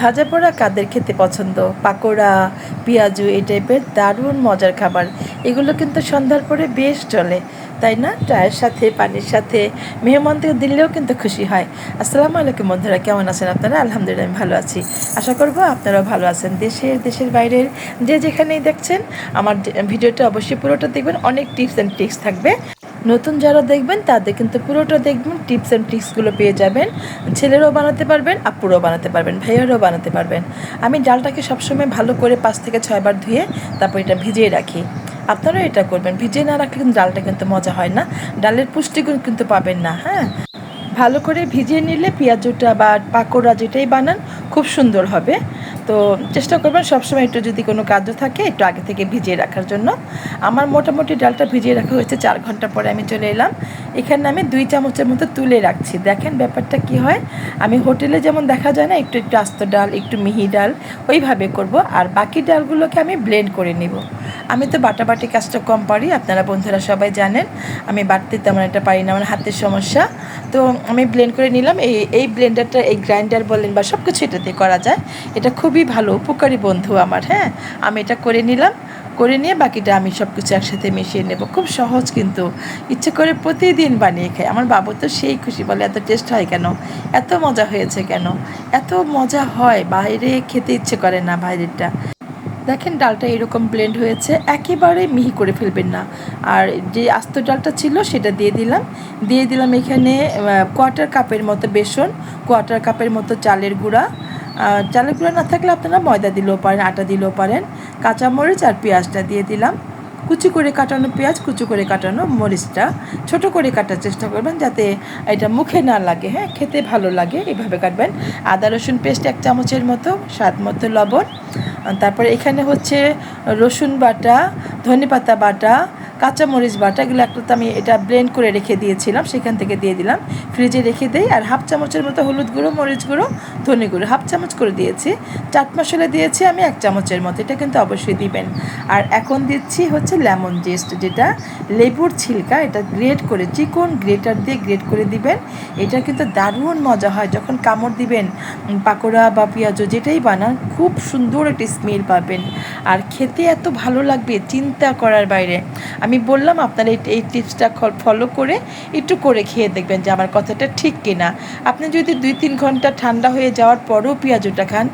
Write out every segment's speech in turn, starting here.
ভাজা পোড়া কাদের খেতে পছন্দ? পাকোড়া, পেঁয়াজু, এই টাইপের দারুণ মজার খাবার। এগুলো কিন্তু সন্ধ্যার পরে বেশ চলে, তাই না? চায়ের সাথে, পানির সাথে মেহমানদের দিলেও কিন্তু খুশি হয়। আসসালামু আলাইকুম বন্ধুরা, কেমন আছেন আপনারা? আলহামদুলিল্লাহ, আমি ভালো আছি। আশা করব আপনারাও ভালো আছেন। দেশের দেশের বাইরের যে যেখানেই দেখছেন, আমার ভিডিওটা অবশ্যই পুরোটা দেখবেন। অনেক টিপস অ্যান্ড ট্রিক্স থাকবে। নতুন যারা দেখবেন, তাদের কিন্তু পুরোটা দেখবেন টিপস অ্যান্ড ট্রিক্সগুলো পেয়ে যাবেন। ছেলেরাও বানাতে পারবেন, আপুরাও বানাতে পারবেন, ভাইয়ারাও বানাতে পারবেন। আমি ডালটাকে সবসময় ভালো করে পাঁচ থেকে ছয়বার ধুয়ে তারপর এটা ভিজিয়ে রাখি। আপনারাও এটা করবেন, ভিজিয়ে না রাখলে কিন্তু ডালটা কিন্তু মজা হয় না। ডালের পুষ্টিগুণ কিন্তু পাবেন না হ্যাঁ? ভালো করে ভিজিয়ে নিলে পেঁয়াজুটা বা পাকোড়া যেটাই বানান, খুব সুন্দর হবে। তো চেষ্টা করবেন সবসময় একটু যদি কোনো কাজ থাকে, একটু আগে থেকে ভিজিয়ে রাখার জন্য। আমার মোটামুটি ডালটা ভিজিয়ে রাখা হয়েছে চার ঘণ্টা পরে আমি চলে এলাম। এখানে আমি দুই চামচের মতো তুলে রাখছি। দেখেন ব্যাপারটা কি হয়? আমি হোটেলে যেমন দেখা যায় না, একটু একটু আস্ত ডাল, একটু মিহি ডাল, ওইভাবে করব। আর বাকি ডালগুলোকে আমি ব্লেন্ড করে নিব। আমি তো বাটাবাটি কাজটা কম পারি, আপনারা বন্ধুরা সবাই জানেন। আমি বাটতে তেমন একটা পারি না, আমার হাতের সমস্যা। তো আমি ব্লেন্ড করে নিলাম। এই এই ব্লেন্ডারটা, এই গ্রাইন্ডার বলেন বা সব কিছু এটাতে করা যায়। এটা খুবই ভালো, উপকারী বন্ধু আমার হ্যাঁ? আমি এটা করে নিলাম, করে নিয়ে বাকিটা আমি সব কিছু একসাথে মিশিয়ে নেব। খুব সহজ কিন্তু, ইচ্ছে করে প্রতিদিন বানিয়ে খাই। আমার বাবু তো সেই খুশি, বলে, এত টেস্ট হয় কেন? এত মজা হয়েছে কেন? এত মজা হয়, বাইরে খেতে ইচ্ছে করে না বাইরেরটা। দেখেন, ডালটা এরকম ব্লেন্ড হয়েছে, একেবারে মিহি করে ফেলবেন না। আর যে আস্ত ডালটা ছিল, সেটা দিয়ে দিলাম। দিয়ে দিলাম এখানে কোয়ার্টার কাপের মতো বেসন কোয়ার্টার কাপের মতো চালের গুঁড়া চালের গুঁড়া না থাকলে আপনারা ময়দা দিলেও পারেন, আটা দিলেও পারেন, কাঁচামরিচ আর পেঁয়াজটা দিয়ে দিলাম। কুচি করে কাটানো পেঁয়াজ, কুচি করে কাটানো মরিচটা ছোট করে কাটার চেষ্টা করবেন যাতে এটা মুখে না লাগে হ্যাঁ খেতে ভালো লাগে, এভাবে কাটবেন। আদা, রসুন পেস্ট এক চামচের মতো, স্বাদ মতো লবণ। তারপরে এখানে হচ্ছে রসুন বাটা, ধনেপাতা বাটা কাঁচামরিচ বাটা, এগুলো একটা আমি এটা ব্লেন্ড করে রেখে দিয়েছিলাম, সেখান থেকে দিয়ে দিলাম। ফ্রিজে রেখে দিই, আর হাফ চামচের মতো হলুদ গুঁড়ো, মরিচ গুঁড়ো, ধনে গুঁড়ো হাফ চামচ করে দিয়েছি। চাট মশলা দিয়েছি আমি এক চামচের মতো, এটা কিন্তু অবশ্যই দিবেন। আর এখন দিচ্ছি হচ্ছে লেমন জেস্ট যেটা লেবুর ছিলকা, এটা গ্রেট করে, চিকন গ্রেটার দিয়ে গ্রেট করে দিবেন। এটা কিন্তু দারুণ মজা হয়, যখন কামড় দিবেন পাকোড়া বা পেঁয়াজু যেটাই বানান, খুব সুন্দর একটি স্মেল পাবেন। আর খেতে এত ভালো লাগবে চিন্তা করার বাইরে। আমি বললাম, আপনারা এই এই টিপসটা ফলো করে একটু করে খেয়ে দেখবেন যে আমার কথাটা ঠিক কিনা। আপনি যদি দুই তিন ঘণ্টা ঠান্ডা হয়ে যাওয়ার পরেও পেঁয়াজুটা খান,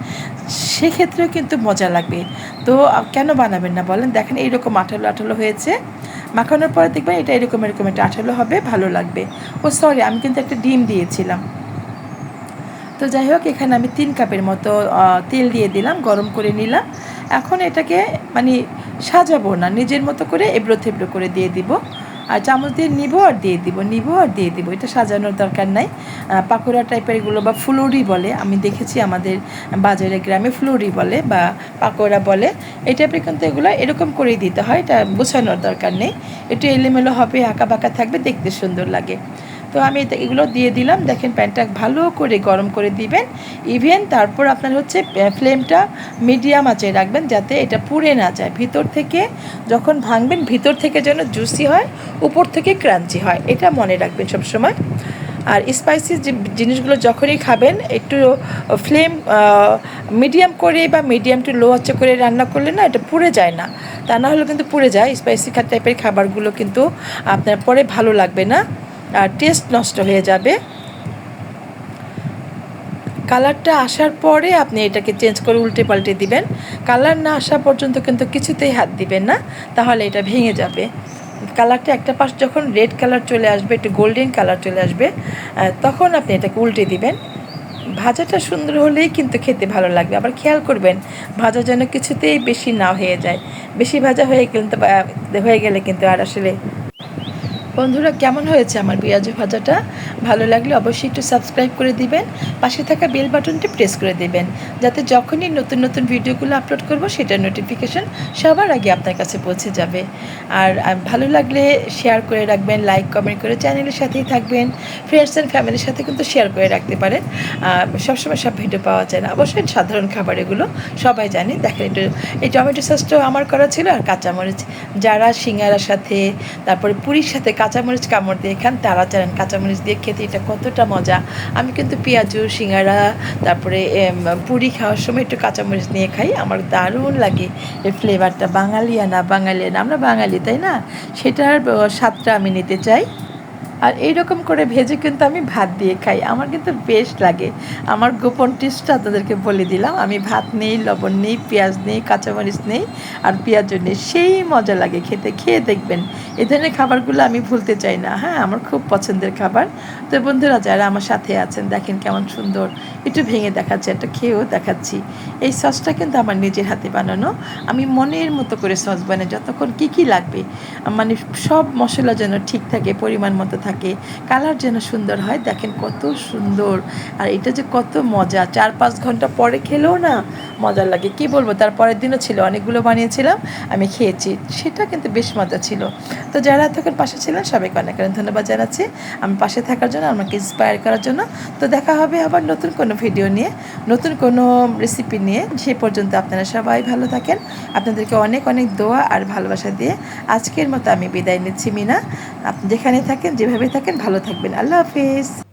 সেক্ষেত্রেও কিন্তু মজা লাগবে। তো কেন বানাবেন না বলেন? দেখেন এইরকম আঠালো আঠালো হয়েছে। মাখানোর পরে দেখবেন এটা এরকম এরকম একটা আঠালো হবে, ভালো লাগবে। ও সরি আমি কিন্তু একটা ডিম দিয়েছিলাম। তো যাই হোক, এখানে আমি তিন কাপের মতো তেল দিয়ে দিলাম, গরম করে নিলাম। এখন এটাকে মানে সাজাবো না। নিজের মতো করে এবড়ো থেবড়ো করে দিয়ে দিব। আর চামচ দিয়ে নিব আর দিয়ে দিব, নিব আর দিয়ে দিব। এটা সাজানোর দরকার নাই। পাকোড়া টাইপের এগুলো বা ফুলুরি বলে, আমি দেখেছি আমাদের বাজারে গ্রামে ফুলুরি বলে বা পাকোড়া বলে। এই টাইপের কিন্তু এগুলো এরকম করেই দিতে হয়, এটা বোঝানোর দরকার নেই। একটু এলোমেলো হবে আঁকা বাঁকা থাকবে, দেখতে সুন্দর লাগে। তো আমি এগুলো দিয়ে দিলাম। দেখেন প্যানটা ভালো করে গরম করে দিবেন। ইভেন তারপর আপনার হচ্ছে ফ্লেমটা মিডিয়াম আঁচে রাখবেন যাতে এটা পুড়ে না যায়। ভিতর থেকে যখন ভাঙবেন, ভিতর থেকে যেন জুসি হয়, উপর থেকে ক্রাঞ্চি হয়। এটা মনে রাখবেন সবসময়। আর স্পাইসি যে জিনিসগুলো যখনই খাবেন, একটু ফ্লেম মিডিয়াম করে বা মিডিয়াম টু লো আঁচে করে রান্না করলে না এটা পুড়ে যায় না। তা না হলে কিন্তু পুড়ে যায়। স্পাইসি টাইপের খাবারগুলো কিন্তু আপনার পরে ভালো লাগবে না। টেস্ট নষ্ট হয়ে যাবে। কালারটা আসার পরে আপনি এটাকে চেঞ্জ করে উল্টে পাল্টে দিবেন। কালার না আসা পর্যন্ত কিন্তু কিছুতেই হাত দিবেন না, তাহলে এটা ভেঙে যাবে। কালারটা একটা পাশ যখন রেড কালার চলে আসবে, একটু গোল্ডেন কালার চলে আসবে তখন আপনি এটাকে উল্টে দিবেন। ভাজাটা সুন্দর হলেই কিন্তু খেতে ভালো লাগবে। আবার খেয়াল করবেন, ভাজা যেন কিছুতেই বেশি না হয়ে যায়। বেশি ভাজা হয়ে কিন্তু হয়ে গেলে কিন্তু আর আসলে বন্ধুরা, কেমন হয়েছে আমার পেঁয়াজু ভাজাটা? ভালো লাগলে অবশ্যই একটু সাবস্ক্রাইব করে দিবেন, পাশে থাকা বেল বাটনটি প্রেস করে দিবেন, যাতে যখনই নতুন নতুন ভিডিওগুলো আপলোড করব সেটার নোটিফিকেশন সবার আগে আপনার কাছে পৌঁছে যাবে। আর ভালো লাগলে শেয়ার করে রাখবেন লাইক কমেন্ট করে চ্যানেলের সাথেই থাকবেন ফ্রেন্ডস অ্যান্ড ফ্যামিলির সাথে কিন্তু শেয়ার করে রাখতে পারেন। সবসময় সব ভিডিও পাওয়া যায় না। অবশ্যই সাধারণ খাবার এগুলো সবাই জানে। দেখেন, একটু, এই টমেটো সসটাও আমার করা ছিল আর কাঁচামরিচ, যারা সিঙ্গারার সাথে, তারপরে পুরীর সাথে কাঁচামরিচ কামড় দিয়ে খান, তারা জানেন কাঁচামরিচ দিয়ে খেতে এটা কতটা মজা। আমি কিন্তু পেঁয়াজু, সিঙ্গারা, তারপরে পুরি খাওয়ার সময় একটু কাঁচামরিচ নিয়ে খাই। আমার দারুণ লাগে এই ফ্লেভারটা বাঙালিয়ানা বাঙালিয়ানা আমরা বাঙালি, তাই না? সেটার স্বাদটা আমি নিতে চাই। আর এইরকম করে ভেজে কিন্তু আমি ভাত দিয়ে খাই। আমার কিন্তু বেশ লাগে। আমার গোপন টিপসটা আপনাদেরকে বলে দিলাম। আমি ভাত নেই, লবণ নেই, পেঁয়াজ নেই, কাঁচামরিচ নেই আর পেঁয়াজও নেই। সেই মজা লাগে খেতে। খেয়ে দেখবেন। এ ধরনের খাবারগুলো আমি ভুলতে চাই না। হ্যাঁ আমার খুব পছন্দের খাবার। তো বন্ধুরা, যারা আমার সাথে আছেন, দেখেন কেমন সুন্দর। একটু ভেঙে দেখাচ্ছি, একটা খেয়েও দেখাচ্ছি। এই সসটা কিন্তু আমার নিজের হাতে বানানো। আমি মনের মতো করে সস বানাই, যতক্ষণ কী কী লাগবে। মানে সব মশলা যেন ঠিক থাকে, পরিমাণ মতো থাকে। কালার যেন সুন্দর হয়, দেখেন কত সুন্দর। আর এটা যে কত মজা চার পাঁচ ঘণ্টা পরে খেলেও না মজা লাগে। কি বলব, তার পরের দিনও ছিল, অনেকগুলো বানিয়েছিলাম, আমি খেয়েছি, সেটা কিন্তু বেশ মজা ছিল। তো যারা তখন পাশে ছিলেন, সবাইকে অনেক অনেক ধন্যবাদ জানাচ্ছি। আমি পাশে থাকার জন্য, আমাকে ইন্সপায়ার করার জন্য। তো দেখা হবে আবার নতুন কোনো ভিডিও নিয়ে, নতুন কোনো রেসিপি নিয়ে। সে পর্যন্ত আপনারা সবাই ভালো থাকেন। আপনাদেরকে অনেক অনেক দোয়া আর ভালোবাসা দিয়ে আজকের মতো আমি বিদায় নিচ্ছি, মিনা। আপনি যেখানে থাকেন, যেভাবে থাকেন ভালো থাকবেন। আল্লাহ হাফিজ।